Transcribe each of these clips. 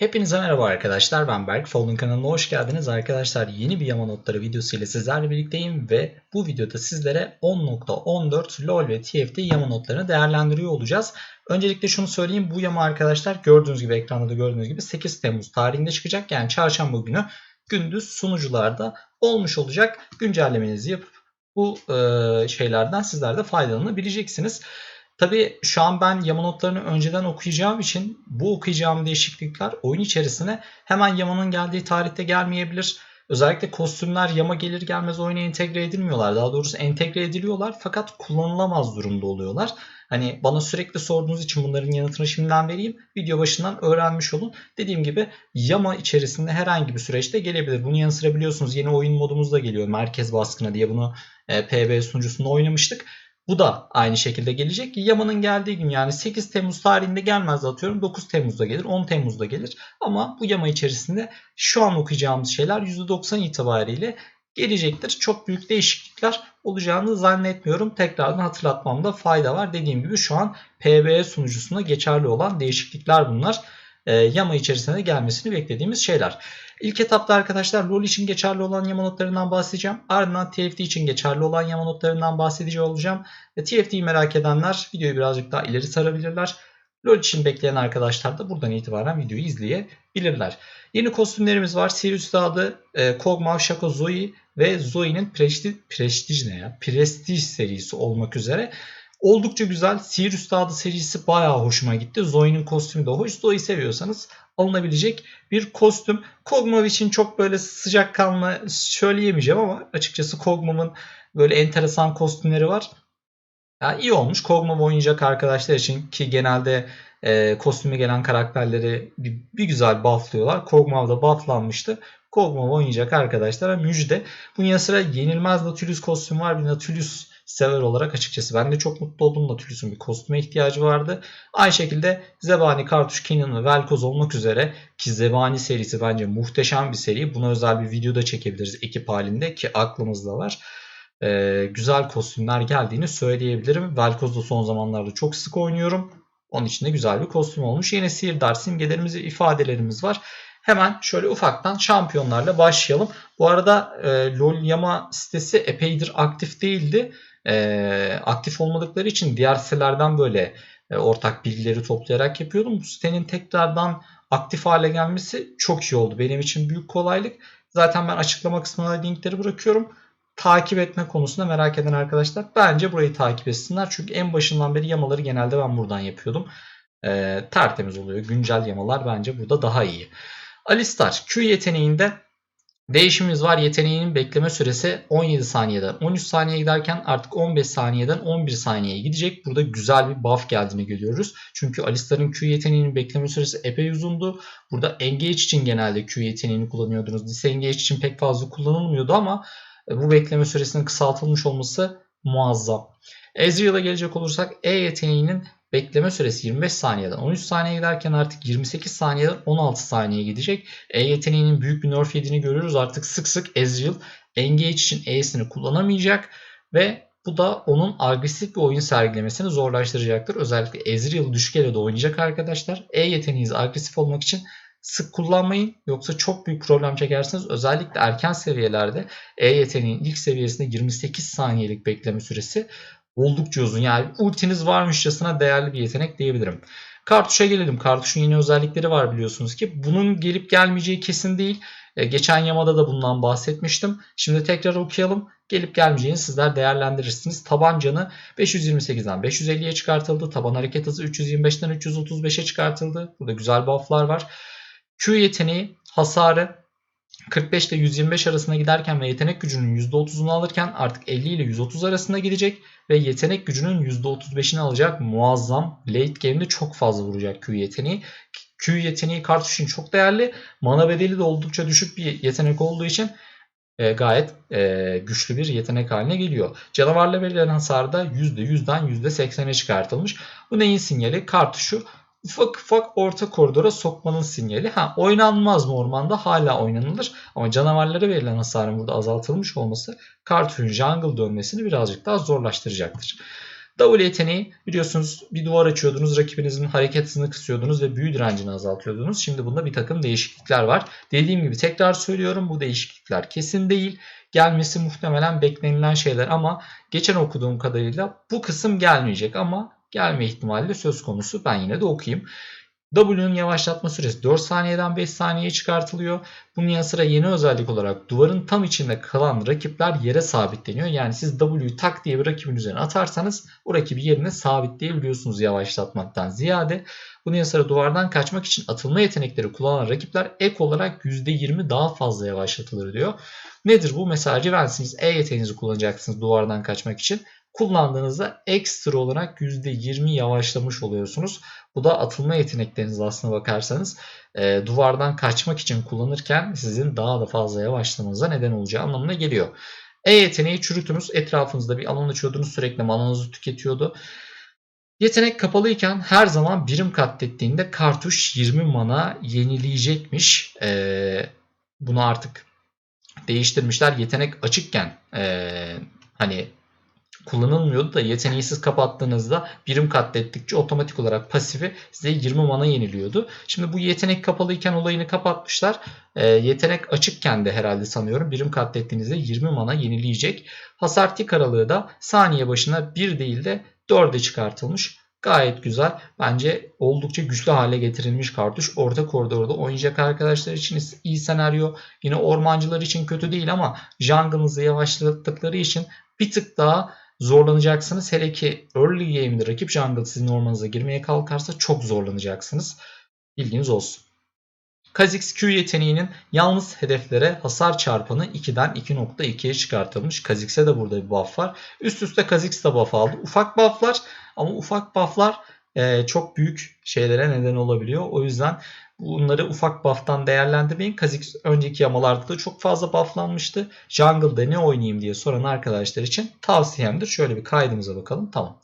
Hepinize merhaba arkadaşlar ben Berk. Folding kanalına hoş geldiniz arkadaşlar. Yeni bir yama notları videosu ile sizlerle birlikteyim ve bu videoda sizlere 10.14 LoL ve TFT yama notlarını değerlendiriyor olacağız. Öncelikle şunu söyleyeyim bu yama arkadaşlar gördüğünüz gibi ekranda da gördüğünüz gibi 8 Temmuz tarihinde çıkacak. Yani çarşamba günü gündüz sunucularda olmuş olacak. Güncellemenizi yapıp bu e, şeylerden sizler de faydalanabileceksiniz. Tabii şu an ben yama notlarını önceden okuyacağım için bu okuyacağım değişiklikler oyun içerisine hemen yamanın geldiği tarihte gelmeyebilir. Özellikle kostümler yama gelir gelmez oyuna entegre edilmiyorlar. Daha doğrusu entegre ediliyorlar fakat kullanılamaz durumda oluyorlar. Hani bana sürekli sorduğunuz için bunların yanıtını şimdiden vereyim. Video başından öğrenmiş olun. Dediğim gibi yama içerisinde herhangi bir süreçte gelebilir. Bunun yanı yeni oyun modumuz da geliyor. Merkez baskını diye bunu e, PB sunucusunda oynamıştık. Bu da aynı şekilde gelecek. Yaman'ın geldiği gün yani 8 Temmuz tarihinde gelmez atıyorum. 9 Temmuz'da gelir, 10 Temmuz'da gelir. Ama bu yama içerisinde şu an okuyacağımız şeyler %90 itibariyle gelecektir. Çok büyük değişiklikler olacağını zannetmiyorum. Tekrardan hatırlatmamda fayda var. Dediğim gibi şu an PBE sunucusunda geçerli olan değişiklikler bunlar. E, yama içerisine gelmesini beklediğimiz şeyler. İlk etapta arkadaşlar LoL için geçerli olan yama notlarından bahsedeceğim. Ardından TFT için geçerli olan yama notlarından bahsedeceğim olacağım. Ve TFT'yi merak edenler videoyu birazcık daha ileri sarabilirler. LoL için bekleyen arkadaşlar da buradan itibaren videoyu izleyebilirler. Yeni kostümlerimiz var. Sirius adı e, Kog'Maw, Shaco, Zoe ve Zoe'nin Prestige, Prestige ne ya? Prestige serisi olmak üzere. Oldukça güzel. Sihir Üstadı serisi bayağı hoşuma gitti. Zoe'nin kostümü de hoş. Zoe'yi seviyorsanız alınabilecek bir kostüm. Kog'Maw için çok böyle sıcak kalma söyleyemeyeceğim ama açıkçası Kog'Maw'ın böyle enteresan kostümleri var. Ya iyi olmuş. Kog'Maw oynayacak arkadaşlar için ki genelde e, kostüme gelen karakterleri bir, bir güzel bufflıyorlar. Kog'Maw da bufflanmıştı. Kog'Maw oynayacak arkadaşlara müjde. Bunun yanı sıra yenilmez Nautilus kostüm var. Bir Nautilus sever olarak açıkçası ben de çok mutlu oldum. Nautilus'un bir kostüme ihtiyacı vardı. Aynı şekilde Zebani, Kartuş, Kenan ve Velkoz olmak üzere ki Zebani serisi bence muhteşem bir seri. Buna özel bir video da çekebiliriz ekip halinde ki aklımızda var. Ee, güzel kostümler geldiğini söyleyebilirim. Velkoz'da son zamanlarda çok sık oynuyorum. Onun için de güzel bir kostüm olmuş. Yine Sihirdar simgelerimiz ifadelerimiz var. Hemen şöyle ufaktan şampiyonlarla başlayalım. Bu arada e, LoL Yama sitesi epeydir aktif değildi e, aktif olmadıkları için diğer sitelerden böyle e, ortak bilgileri toplayarak yapıyordum. Bu sitenin tekrardan aktif hale gelmesi çok iyi oldu. Benim için büyük kolaylık. Zaten ben açıklama kısmına linkleri bırakıyorum. Takip etme konusunda merak eden arkadaşlar bence burayı takip etsinler. Çünkü en başından beri yamaları genelde ben buradan yapıyordum. E, tertemiz oluyor. Güncel yamalar bence burada daha iyi. Alistar Q yeteneğinde Değişimimiz var. Yeteneğinin bekleme süresi 17 saniyeden 13 saniye giderken artık 15 saniyeden 11 saniyeye gidecek. Burada güzel bir buff geldiğini görüyoruz. Çünkü Alistar'ın Q yeteneğinin bekleme süresi epey uzundu. Burada Engage için genelde Q yeteneğini kullanıyordunuz. Disengage için pek fazla kullanılmıyordu ama e, bu bekleme süresinin kısaltılmış olması muazzam. Ezreal'a gelecek olursak E yeteneğinin Bekleme süresi 25 saniyeden 13 saniye giderken artık 28 saniyeden 16 saniye gidecek. E yeteneğinin büyük bir nerf yediğini görüyoruz. Artık sık sık Ezreal Engage için E'sini kullanamayacak ve bu da onun agresif bir oyun sergilemesini zorlaştıracaktır. Özellikle Ezreal düşük de oynayacak arkadaşlar. E yeteneğiniz agresif olmak için sık kullanmayın. Yoksa çok büyük problem çekersiniz. Özellikle erken seviyelerde E yeteneğin ilk seviyesinde 28 saniyelik bekleme süresi oldukça uzun. Yani ultiniz varmışçasına değerli bir yetenek diyebilirim. Kartuşa gelelim. Kartuşun yeni özellikleri var biliyorsunuz ki. Bunun gelip gelmeyeceği kesin değil. E, geçen yamada da bundan bahsetmiştim. Şimdi tekrar okuyalım. Gelip gelmeyeceğini sizler değerlendirirsiniz. Taban canı 528'den 550'ye çıkartıldı. Taban hareket hızı 325'ten 335'e çıkartıldı. Burada güzel bufflar var. Q yeteneği hasarı 45 ile 125 arasında giderken ve yetenek gücünün %30'unu alırken artık 50 ile 130 arasında gidecek ve yetenek gücünün %35'ini alacak muazzam. Late game'de çok fazla vuracak Q yeteneği. Q yeteneği kartuş için çok değerli. Mana bedeli de oldukça düşük bir yetenek olduğu için e, gayet e, güçlü bir yetenek haline geliyor. Canavarla verilen hasar da %100'den %80'e çıkartılmış. Bu neyin sinyali? Kartuşu ufak ufak orta koridora sokmanın sinyali. Ha oynanmaz mı ormanda? Hala oynanılır. Ama canavarlara verilen hasarın burada azaltılmış olması kartuşun jungle dönmesini birazcık daha zorlaştıracaktır. W yeteneği biliyorsunuz bir duvar açıyordunuz, rakibinizin hareket hızını kısıyordunuz ve büyü direncini azaltıyordunuz. Şimdi bunda bir takım değişiklikler var. Dediğim gibi tekrar söylüyorum bu değişiklikler kesin değil. Gelmesi muhtemelen beklenilen şeyler ama geçen okuduğum kadarıyla bu kısım gelmeyecek ama gelme ihtimali de söz konusu. Ben yine de okuyayım. W'nun yavaşlatma süresi 4 saniyeden 5 saniyeye çıkartılıyor. Bunun yanı sıra yeni özellik olarak duvarın tam içinde kalan rakipler yere sabitleniyor. Yani siz W'yu tak diye bir rakibin üzerine atarsanız o rakibi yerine sabitleyebiliyorsunuz yavaşlatmaktan ziyade. Bunun yanı sıra duvardan kaçmak için atılma yetenekleri kullanan rakipler ek olarak %20 daha fazla yavaşlatılır diyor. Nedir bu? Mesela Riven'siniz E yeteneğinizi kullanacaksınız duvardan kaçmak için kullandığınızda ekstra olarak %20 yavaşlamış oluyorsunuz. Bu da atılma yetenekleriniz aslına bakarsanız e, duvardan kaçmak için kullanırken sizin daha da fazla yavaşlamanıza neden olacağı anlamına geliyor. E yeteneği çürütünüz. Etrafınızda bir alan açıyordunuz. Sürekli mananızı tüketiyordu. Yetenek kapalıyken her zaman birim katlettiğinde kartuş 20 mana yenileyecekmiş. E, bunu artık değiştirmişler. Yetenek açıkken e, hani kullanılmıyordu da yeteneğsiz kapattığınızda birim katlettikçe otomatik olarak pasifi size 20 mana yeniliyordu. Şimdi bu yetenek kapalıyken olayını kapatmışlar. E, yetenek açıkken de herhalde sanıyorum birim katlettiğinizde 20 mana yenileyecek. Hasar tik aralığı da saniye başına 1 değil de 4'e çıkartılmış. Gayet güzel. Bence oldukça güçlü hale getirilmiş kartuş. Orta koridorda oynayacak arkadaşlar için iyi senaryo. Yine ormancılar için kötü değil ama jungle'ınızı yavaşlattıkları için bir tık daha zorlanacaksınız. Hele ki early game'de rakip jungle sizin ormanınıza girmeye kalkarsa çok zorlanacaksınız. Bilginiz olsun. Kha'Zix Q yeteneğinin yalnız hedeflere hasar çarpanı 2'den 2.2'ye çıkartılmış. Kha'Zix'e de burada bir buff var. Üst üste Kha'Zix de buff aldı. Ufak bufflar ama ufak bufflar e, çok büyük şeylere neden olabiliyor. O yüzden bunları ufak buff'tan değerlendirmeyin. Kha'Zix önceki yamalarda da çok fazla bufflanmıştı. Jungle'da ne oynayayım diye soran arkadaşlar için tavsiyemdir. Şöyle bir kaydımıza bakalım. Tamam.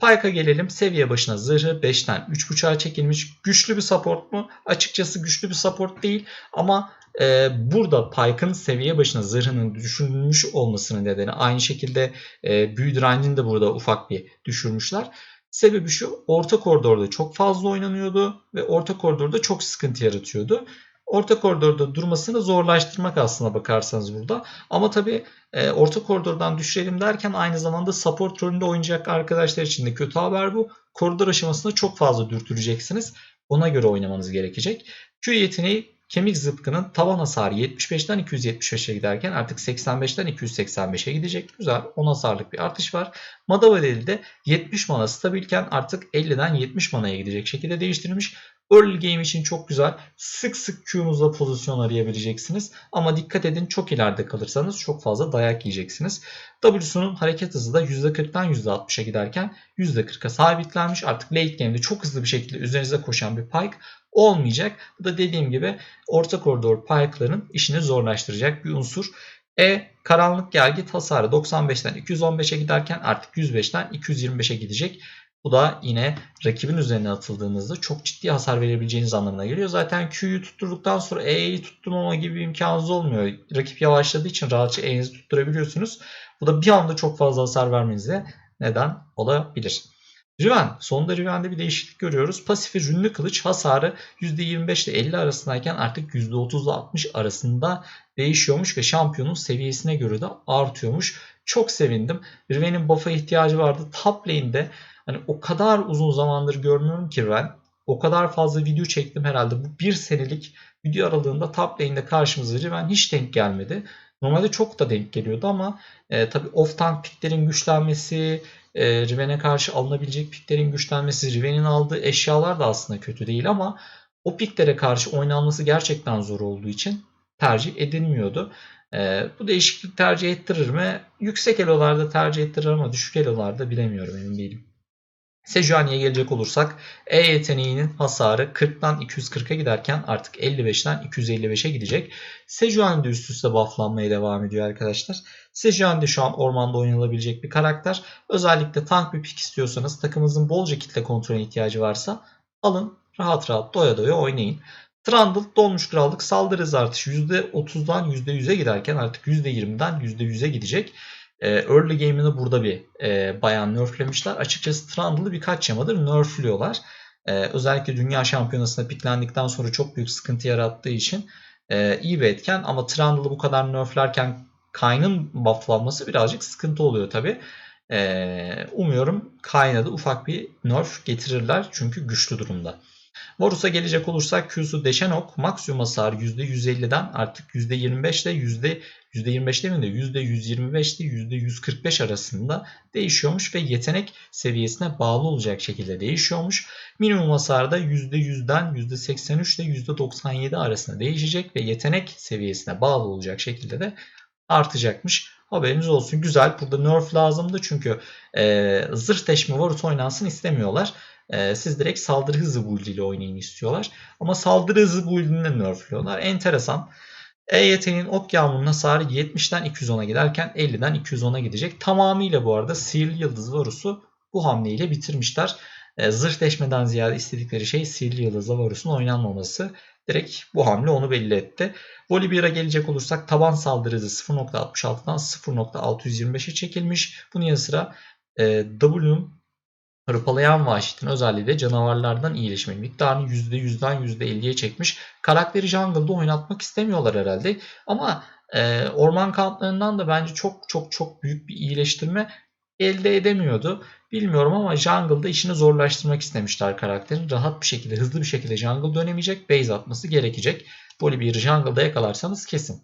Pyke'a gelelim. Seviye başına zırhı 5'ten 3.5'a çekilmiş. Güçlü bir support mu? Açıkçası güçlü bir support değil. Ama e, burada Pyke'ın seviye başına zırhının düşürülmüş olmasının nedeni aynı şekilde e, büyü de burada ufak bir düşürmüşler. Sebebi şu orta koridorda çok fazla oynanıyordu ve orta koridorda çok sıkıntı yaratıyordu. Orta koridorda durmasını zorlaştırmak aslına bakarsanız burada. Ama tabii e, orta koridordan düşürelim derken aynı zamanda support rolünde oynayacak arkadaşlar için de kötü haber bu. Koridor aşamasında çok fazla dürtüleceksiniz. Ona göre oynamanız gerekecek. Q yeteneği kemik zıpkının tavan hasarı 75'ten 275'e giderken artık 85'ten 285'e gidecek. Güzel 10 hasarlık bir artış var. Madavadeli de 70 mana stabilken artık 50'den 70 manaya gidecek şekilde değiştirilmiş. Early game için çok güzel. Sık sık Q'nuzla pozisyon arayabileceksiniz. Ama dikkat edin çok ileride kalırsanız çok fazla dayak yiyeceksiniz. W'sunun hareket hızı da %40'dan %60'a giderken %40'a sabitlenmiş. Artık late game'de çok hızlı bir şekilde üzerinize koşan bir Pike olmayacak. Bu da dediğim gibi orta koridor Pike'ların işini zorlaştıracak bir unsur. E karanlık gelgit hasarı 95'ten 215'e giderken artık 105'ten 225'e gidecek. Bu da yine rakibin üzerine atıldığınızda çok ciddi hasar verebileceğiniz anlamına geliyor. Zaten Q'yu tutturduktan sonra E'yi tutturmama gibi bir imkanınız olmuyor. Rakip yavaşladığı için rahatça E'nizi tutturabiliyorsunuz. Bu da bir anda çok fazla hasar vermenize neden olabilir. Riven. Sonunda Riven'de bir değişiklik görüyoruz. Pasifi rünlü kılıç hasarı %25 ile 50 arasındayken artık %30 ile 60 arasında değişiyormuş ve şampiyonun seviyesine göre de artıyormuş. Çok sevindim. Riven'in buff'a ihtiyacı vardı. Top lane'de Hani o kadar uzun zamandır görmüyorum ki ben. O kadar fazla video çektim herhalde. Bu bir senelik video aralığında top lane'de karşımıza ben hiç denk gelmedi. Normalde çok da denk geliyordu ama e, tabii off tank piklerin güçlenmesi, e, Riven'e karşı alınabilecek piklerin güçlenmesi, Riven'in aldığı eşyalar da aslında kötü değil ama o piklere karşı oynanması gerçekten zor olduğu için tercih edilmiyordu. E, bu değişiklik tercih ettirir mi? Yüksek elolarda tercih ettirir ama düşük elolarda bilemiyorum emin değilim. Sejuani'ye gelecek olursak E yeteneğinin hasarı 40'tan 240'a giderken artık 55'ten 255'e gidecek. Sejuani de üst üste bufflanmaya devam ediyor arkadaşlar. Sejuani de şu an ormanda oynanabilecek bir karakter. Özellikle tank bir pick istiyorsanız takımınızın bolca kitle kontrolüne ihtiyacı varsa alın rahat rahat doya doya oynayın. Trundle dolmuş krallık saldırı hızı artışı %30'dan %100'e giderken artık %20'den %100'e gidecek. E, early game'ini burada bir e, bayan nerflemişler. Açıkçası Trundle'ı birkaç yamadır nerfliyorlar. E, özellikle dünya şampiyonasında piklendikten sonra çok büyük sıkıntı yarattığı için e, iyi bir etken. Ama Trundle'ı bu kadar nerflerken Kayn'ın bufflanması birazcık sıkıntı oluyor tabi. E, umuyorum Kayn'a da ufak bir nerf getirirler çünkü güçlü durumda. Varus'a gelecek olursak Q'su deşen ok maksimum hasar %150'den artık %25 ile %25 demeyeyim de %125 ile %145 arasında değişiyormuş ve yetenek seviyesine bağlı olacak şekilde değişiyormuş. Minimum hasar da %100'den %83 ile %97 arasında değişecek ve yetenek seviyesine bağlı olacak şekilde de artacakmış. Haberiniz olsun. Güzel. Burada nerf lazımdı çünkü e, zırh deşme Varus oynansın istemiyorlar. E, siz direkt saldırı hızı build ile oynayın istiyorlar. Ama saldırı hızı build'ini nerfliyorlar. Enteresan. E yeteneğin ok yağmurunun hasarı 70'den 210'a giderken 50'den 210'a gidecek. Tamamıyla bu arada Sihirli Yıldız Varus'u bu hamleyle bitirmişler. E, zırh deşmeden ziyade istedikleri şey Sihirli Yıldız'la Varus'un oynanmaması. Direkt bu hamle onu belli etti. Volibear'a gelecek olursak taban saldırı hızı 0.66'dan 0.625'e çekilmiş. Bunun yanı sıra e, W'nun Hırpalayan vahşetin özelliği de canavarlardan iyileşme miktarını %100'den %50'ye çekmiş. Karakteri jungle'da oynatmak istemiyorlar herhalde. Ama e, orman kamplarından da bence çok çok çok büyük bir iyileştirme elde edemiyordu. Bilmiyorum ama jungle'da işini zorlaştırmak istemişler karakterin. Rahat bir şekilde, hızlı bir şekilde jungle dönemeyecek, base atması gerekecek. Böyle bir jungle'da yakalarsanız kesin.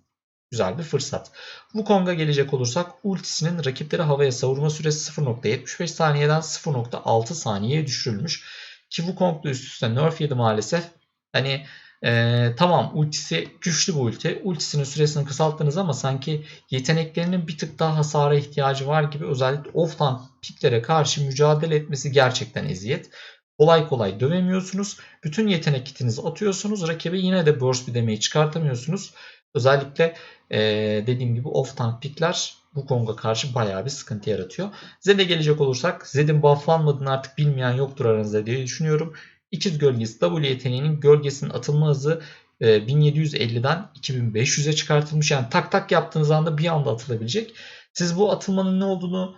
Güzel bir fırsat. Wukong'a gelecek olursak ultisinin rakipleri havaya savurma süresi 0.75 saniyeden 0.6 saniyeye düşürülmüş. Ki Wukong da üst üste nerf yedi maalesef. Hani ee, tamam ultisi güçlü bir ulti. Ultisinin süresini kısalttınız ama sanki yeteneklerinin bir tık daha hasara ihtiyacı var gibi özellikle off tank piklere karşı mücadele etmesi gerçekten eziyet. Kolay kolay dövemiyorsunuz. Bütün yetenek kitinizi atıyorsunuz. Rakibe yine de burst bir demeyi çıkartamıyorsunuz. Özellikle dediğim gibi off tank pickler bu Kong'a karşı bayağı bir sıkıntı yaratıyor. Zed'e gelecek olursak Zed'in bufflanmadığını artık bilmeyen yoktur aranızda diye düşünüyorum. İkiz gölgesi W yeteneğinin gölgesinin atılma hızı 1750'den 2500'e çıkartılmış. Yani tak tak yaptığınız anda bir anda atılabilecek. Siz bu atılmanın ne olduğunu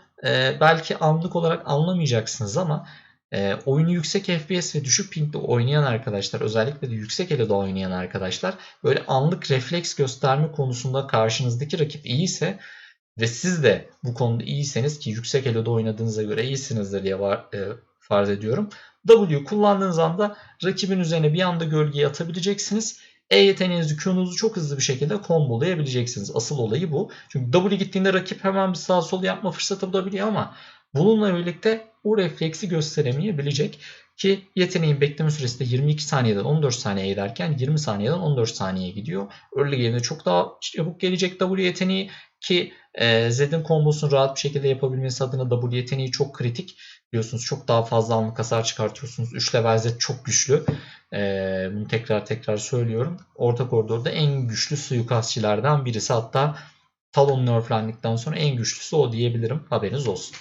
belki anlık olarak anlamayacaksınız ama e, oyunu yüksek FPS ve düşük pingde oynayan arkadaşlar özellikle de yüksek elo'da oynayan arkadaşlar böyle anlık refleks gösterme konusunda karşınızdaki rakip iyiyse ve siz de bu konuda iyiyseniz ki yüksek elo'da oynadığınıza göre iyisinizdir diye var, e, farz ediyorum. W kullandığınız anda rakibin üzerine bir anda gölgeyi atabileceksiniz. E yeteneğinizi Q'nuzu çok hızlı bir şekilde kombolayabileceksiniz. Asıl olayı bu. Çünkü W gittiğinde rakip hemen bir sağ sol yapma fırsatı bulabiliyor ama bununla birlikte o refleksi gösteremeyebilecek. Ki yeteneğin bekleme süresi de 22 saniyeden 14 saniye giderken 20 saniyeden 14 saniye gidiyor. Early game'de çok daha çabuk gelecek W yeteneği ki e, Zed'in kombosunu rahat bir şekilde yapabilmesi adına W yeteneği çok kritik. Biliyorsunuz çok daha fazla anlık hasar çıkartıyorsunuz. 3 level Zed çok güçlü. E, bunu tekrar tekrar söylüyorum. Orta koridorda en güçlü suikastçilerden birisi. Hatta Talon nerflendikten sonra en güçlüsü o diyebilirim. Haberiniz olsun.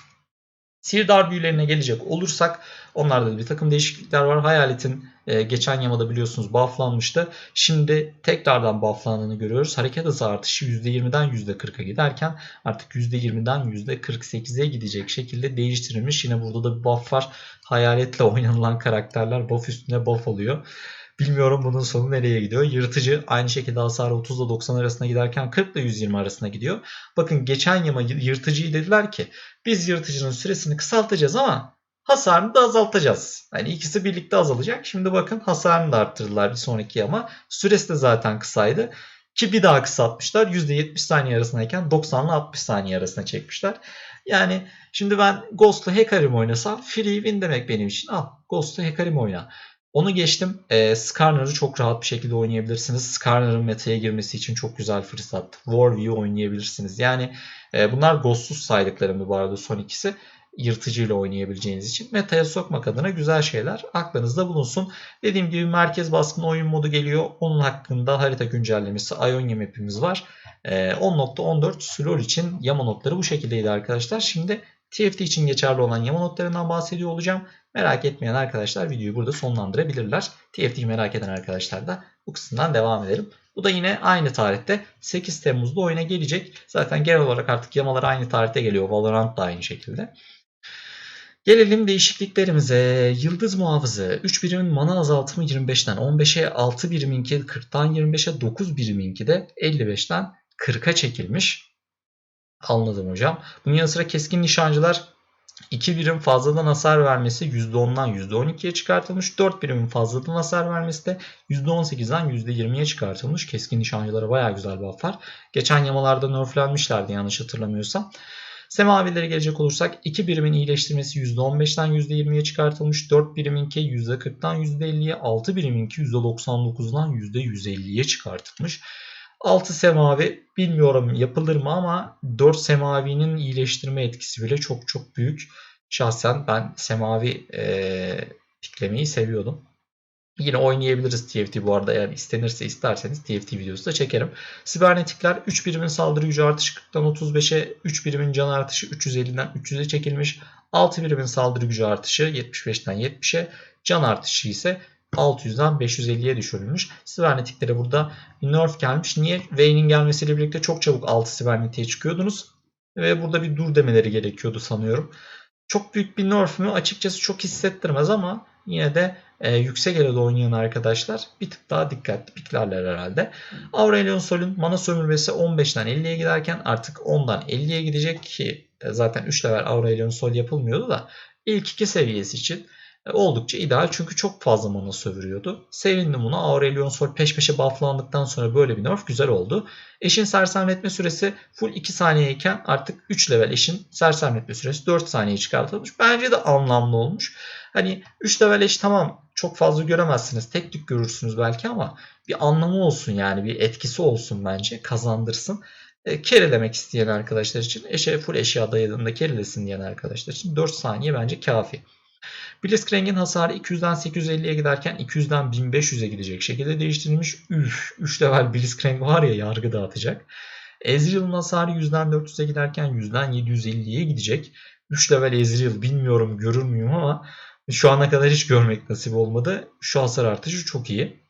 Sirdar büyülerine gelecek olursak onlarda da bir takım değişiklikler var. Hayalet'in e, geçen yamada biliyorsunuz bufflanmıştı. Şimdi tekrardan bufflandığını görüyoruz. Hareket hızı artışı %20'den %40'a giderken artık %20'den %48'e gidecek şekilde değiştirilmiş. Yine burada da bir buff var. Hayaletle oynanılan karakterler buff üstüne buff oluyor. Bilmiyorum bunun sonu nereye gidiyor. Yırtıcı aynı şekilde hasarı 30 ile 90 arasında giderken 40 ile 120 arasında gidiyor. Bakın geçen yama yırtıcıyı dediler ki biz yırtıcının süresini kısaltacağız ama hasarını da azaltacağız. Yani ikisi birlikte azalacak. Şimdi bakın hasarını da arttırdılar bir sonraki yama. Süresi de zaten kısaydı. Ki bir daha kısaltmışlar. %70 saniye arasındayken 90 ile 60 saniye arasına çekmişler. Yani şimdi ben Ghost'la Hekarim oynasam free win demek benim için. Al Ghost'la Hekarim oyna. Onu geçtim. E, Skarner'ı çok rahat bir şekilde oynayabilirsiniz. Skarner'ın meta'ya girmesi için çok güzel fırsat. Warview oynayabilirsiniz. Yani e, bunlar ghostsuz saydıklarım bu arada son ikisi. Yırtıcıyla oynayabileceğiniz için. Meta'ya sokmak adına güzel şeyler. Aklınızda bulunsun. Dediğim gibi merkez baskın oyun modu geliyor. Onun hakkında harita güncellemesi Ionia map'imiz var. E, 10.14 Slor için yama notları bu şekildeydi arkadaşlar. Şimdi TFT için geçerli olan yama notlarından bahsediyor olacağım. Merak etmeyen arkadaşlar videoyu burada sonlandırabilirler. TFT'yi merak eden arkadaşlar da bu kısımdan devam edelim. Bu da yine aynı tarihte 8 Temmuz'da oyuna gelecek. Zaten genel olarak artık yamalar aynı tarihte geliyor. Valorant da aynı şekilde. Gelelim değişikliklerimize. Yıldız muhafızı 3 birimin mana azaltımı 25'ten 15'e 6 biriminki 40'tan 25'e 9 biriminki de 55'ten 40'a çekilmiş. Anladım hocam. Bunun yanı sıra keskin nişancılar 2 birim fazladan hasar vermesi %10'dan %12'ye çıkartılmış. 4 birimin fazladan hasar vermesi de %18'den %20'ye çıkartılmış. Keskin nişancılara baya güzel bufflar. Geçen yamalarda nerflenmişlerdi yanlış hatırlamıyorsam. Semavilere gelecek olursak 2 birimin iyileştirmesi %15'den %20'ye çıkartılmış. 4 biriminki %40'dan %50'ye, 6 biriminki %99'dan %150'ye çıkartılmış. 6 semavi bilmiyorum yapılır mı ama 4 semavinin iyileştirme etkisi bile çok çok büyük. Şahsen ben semavi e, piklemeyi seviyordum. Yine oynayabiliriz TFT bu arada eğer istenirse isterseniz TFT videosu da çekerim. Sibernetikler 3 birimin saldırı gücü artışı 40'tan 35'e, 3 birimin can artışı 350'den 300'e çekilmiş. 6 birimin saldırı gücü artışı 75'ten 70'e, can artışı ise 600'den 550'ye düşürülmüş. Sibernetiklere burada bir nerf gelmiş. Niye? Vayne'in gelmesiyle birlikte çok çabuk 6 sibernetiğe çıkıyordunuz. Ve burada bir dur demeleri gerekiyordu sanıyorum. Çok büyük bir nerf mü? Açıkçası çok hissettirmez ama yine de e, yüksek elede oynayan arkadaşlar bir tık daha dikkatli piklerler herhalde. Aurelion Sol'ün mana sömürmesi 15'ten 50'ye giderken artık 10'dan 50'ye gidecek ki e, zaten 3 level Aurelion Sol yapılmıyordu da ilk iki seviyesi için oldukça ideal çünkü çok fazla mana sömürüyordu. Sevindim buna. Aurelion Sol peş peşe bufflandıktan sonra böyle bir nerf güzel oldu. Eşin sersemletme süresi full 2 saniyeyken artık 3 level eşin sersemletme süresi 4 saniye çıkartılmış. Bence de anlamlı olmuş. Hani 3 level eş tamam çok fazla göremezsiniz. Tek tük görürsünüz belki ama bir anlamı olsun yani bir etkisi olsun bence kazandırsın. E, kerilemek isteyen arkadaşlar için eşe full eşya dayadığında kerilesin diyen arkadaşlar için 4 saniye bence kafi. Blitzcrank'in hasarı 200'den 850'ye giderken 200'den 1500'e gidecek şekilde değiştirilmiş. Üf, 3 level Blitzcrank var ya yargı dağıtacak. Ezreal'ın hasarı 100'den 400'e giderken 100'den 750'ye gidecek. 3 level Ezreal bilmiyorum görür müyüm ama şu ana kadar hiç görmek nasip olmadı. Şu hasar artışı çok iyi.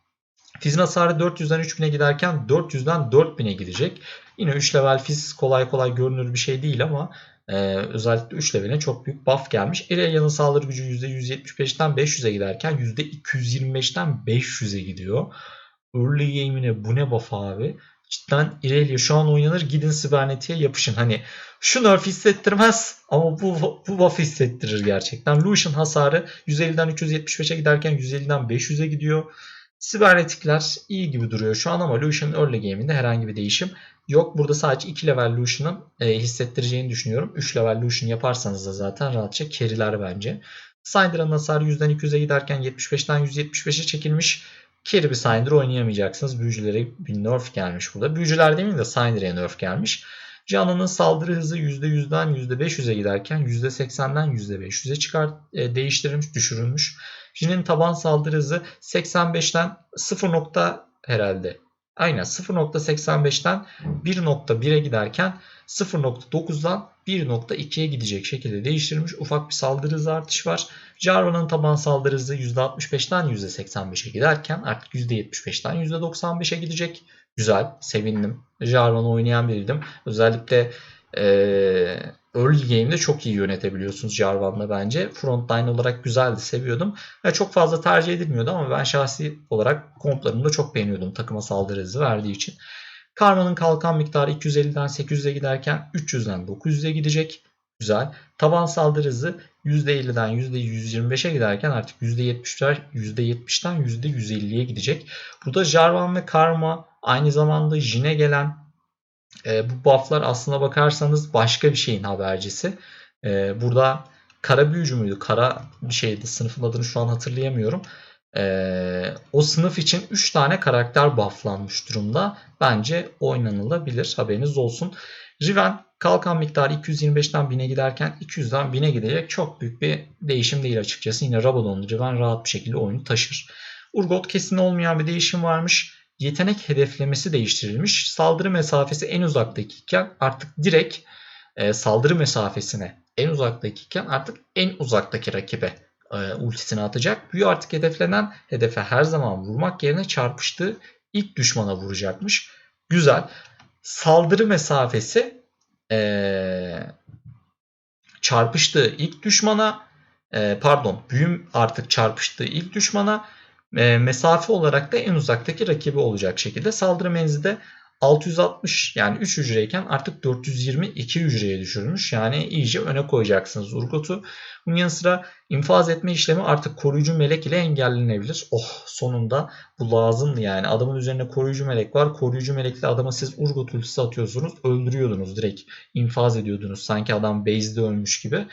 Fizz'in hasarı 400'den 3000'e giderken 400'den 4000'e gidecek. Yine 3 level Fizz kolay kolay görünür bir şey değil ama ee, özellikle 3 leveline çok büyük buff gelmiş. Irelia'nın saldırı gücü %175'ten 500'e giderken %225'ten 500'e gidiyor. Early game'ine bu ne buff abi? Cidden Irelia şu an oynanır gidin Siberneti'ye yapışın. Hani şu nerf hissettirmez ama bu, bu buff hissettirir gerçekten. Lucian hasarı 150'den 375'e giderken 150'den 500'e gidiyor. Sibernetikler iyi gibi duruyor şu an ama Lucian early game'inde herhangi bir değişim yok. Burada sadece 2 level Lucian'ın e, hissettireceğini düşünüyorum. 3 level Lucian yaparsanız da zaten rahatça keriler bence. Syndra'nın hasarı 100'den 200'e giderken 75'ten 175'e çekilmiş. Carry bir Syndra oynayamayacaksınız. Büyücülere bir nerf gelmiş burada. Büyücüler demeyeyim de Syndra'ya nerf gelmiş. Canlı'nın saldırı hızı %100'den %500'e giderken %80'den %500'e çıkar e, değiştirilmiş, düşürülmüş. Jin'in taban saldırı hızı 85'ten 0. herhalde Aynen 0.85'ten 1.1'e giderken 0.9'dan 1.2'ye gidecek şekilde değiştirilmiş. Ufak bir saldırı hızı artış var. Jarvan'ın taban saldırı hızı %65'ten %85'e giderken artık %75'ten %95'e gidecek. Güzel, sevindim. Jarvan'ı oynayan biriydim. Özellikle ee, early game'de çok iyi yönetebiliyorsunuz Jarvan'la bence. Frontline olarak güzeldi, seviyordum. Ve çok fazla tercih edilmiyordu ama ben şahsi olarak komplarını da çok beğeniyordum takıma saldırı hızı verdiği için. Karma'nın kalkan miktarı 250'den 800'e giderken 300'den 900'e gidecek. Güzel. Taban saldırı hızı %50'den %125'e giderken artık %70'ler %70'den %150'ye gidecek. Burada Jarvan ve Karma aynı zamanda Jin'e gelen e, bu bufflar aslına bakarsanız başka bir şeyin habercisi. E, burada kara büyücü müydü? Kara bir şeydi. Sınıfın adını şu an hatırlayamıyorum. E, o sınıf için 3 tane karakter bufflanmış durumda. Bence oynanılabilir. Haberiniz olsun. Riven kalkan miktarı 225'ten 1000'e giderken 200'den 1000'e gidecek. Çok büyük bir değişim değil açıkçası. Yine Rabadon Riven rahat bir şekilde oyunu taşır. Urgot kesin olmayan bir değişim varmış yetenek hedeflemesi değiştirilmiş. Saldırı mesafesi en uzaktayken artık direkt e, saldırı mesafesine en uzaktakiyken artık en uzaktaki rakibe e, ultisini atacak. Büyü artık hedeflenen hedefe her zaman vurmak yerine çarpıştığı ilk düşmana vuracakmış. Güzel. Saldırı mesafesi e, çarpıştığı ilk düşmana e, pardon büyüm artık çarpıştığı ilk düşmana e, mesafe olarak da en uzaktaki rakibi olacak şekilde saldırı menzili de 660 yani 3 hücreyken artık 422 hücreye düşürmüş. Yani iyice öne koyacaksınız Urgot'u. Bunun yanı sıra infaz etme işlemi artık koruyucu melek ile engellenebilir. Oh sonunda bu lazımdı yani. Adamın üzerine koruyucu melek var. Koruyucu melekle adama siz Urgot ultisi atıyorsunuz. Öldürüyordunuz direkt. infaz ediyordunuz. Sanki adam base'de ölmüş gibi.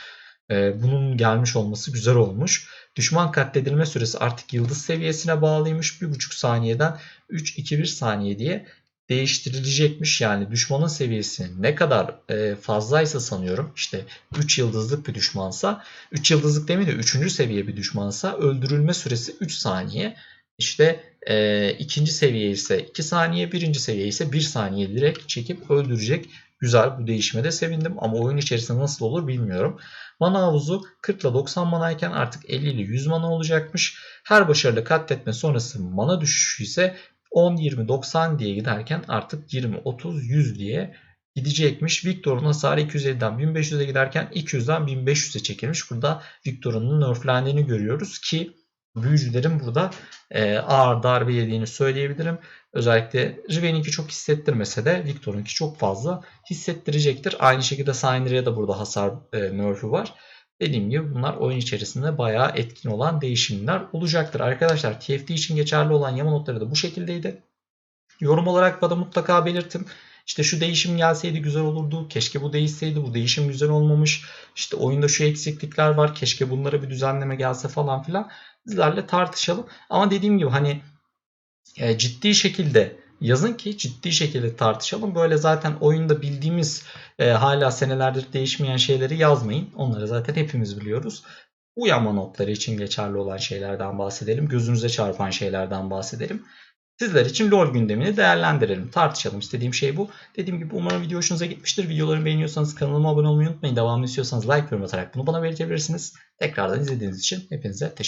Ee, bunun gelmiş olması güzel olmuş. Düşman katledilme süresi artık yıldız seviyesine bağlıymış. 1.5 saniyeden 3-2-1 saniye diye değiştirilecekmiş. Yani düşmanın seviyesi ne kadar e, fazlaysa sanıyorum işte 3 yıldızlık bir düşmansa 3 yıldızlık demeyeyim de 3. seviye bir düşmansa öldürülme süresi 3 saniye. İşte e, ikinci seviye ise 2 saniye, birinci seviye ise 1 saniye direkt çekip öldürecek. Güzel bu değişime de sevindim ama oyun içerisinde nasıl olur bilmiyorum. Mana havuzu 40 ile 90 manayken artık 50 ile 100 mana olacakmış. Her başarılı katletme sonrası mana düşüşü ise 10, 20, 90 diye giderken artık 20, 30, 100 diye gidecekmiş. Victor'un hasarı 250'den 1500'e giderken 200'den 1500'e çekilmiş. Burada Victor'un nerflendiğini görüyoruz ki büyücülerin burada e, ağır darbe yediğini söyleyebilirim. Özellikle Riven'inki çok hissettirmese de Victor'unki çok fazla hissettirecektir. Aynı şekilde Signery'e de burada hasar e, nerf'ü var. Dediğim gibi bunlar oyun içerisinde bayağı etkin olan değişimler olacaktır. Arkadaşlar TFT için geçerli olan yama notları da bu şekildeydi. Yorum olarak bana mutlaka belirtin. İşte şu değişim gelseydi güzel olurdu. Keşke bu değişseydi. Bu değişim güzel olmamış. İşte oyunda şu eksiklikler var. Keşke bunlara bir düzenleme gelse falan filan. Bizlerle tartışalım. Ama dediğim gibi hani e, ciddi şekilde yazın ki ciddi şekilde tartışalım. Böyle zaten oyunda bildiğimiz e, hala senelerdir değişmeyen şeyleri yazmayın. Onları zaten hepimiz biliyoruz. Uyanma notları için geçerli olan şeylerden bahsedelim. Gözünüze çarpan şeylerden bahsedelim. Sizler için LoL gündemini değerlendirelim, tartışalım. İstediğim şey bu. Dediğim gibi umarım video hoşunuza gitmiştir. Videolarımı beğeniyorsanız kanalıma abone olmayı unutmayın. Devamını istiyorsanız like yorum atarak bunu bana belirtebilirsiniz. Tekrardan izlediğiniz için hepinize teşekkür.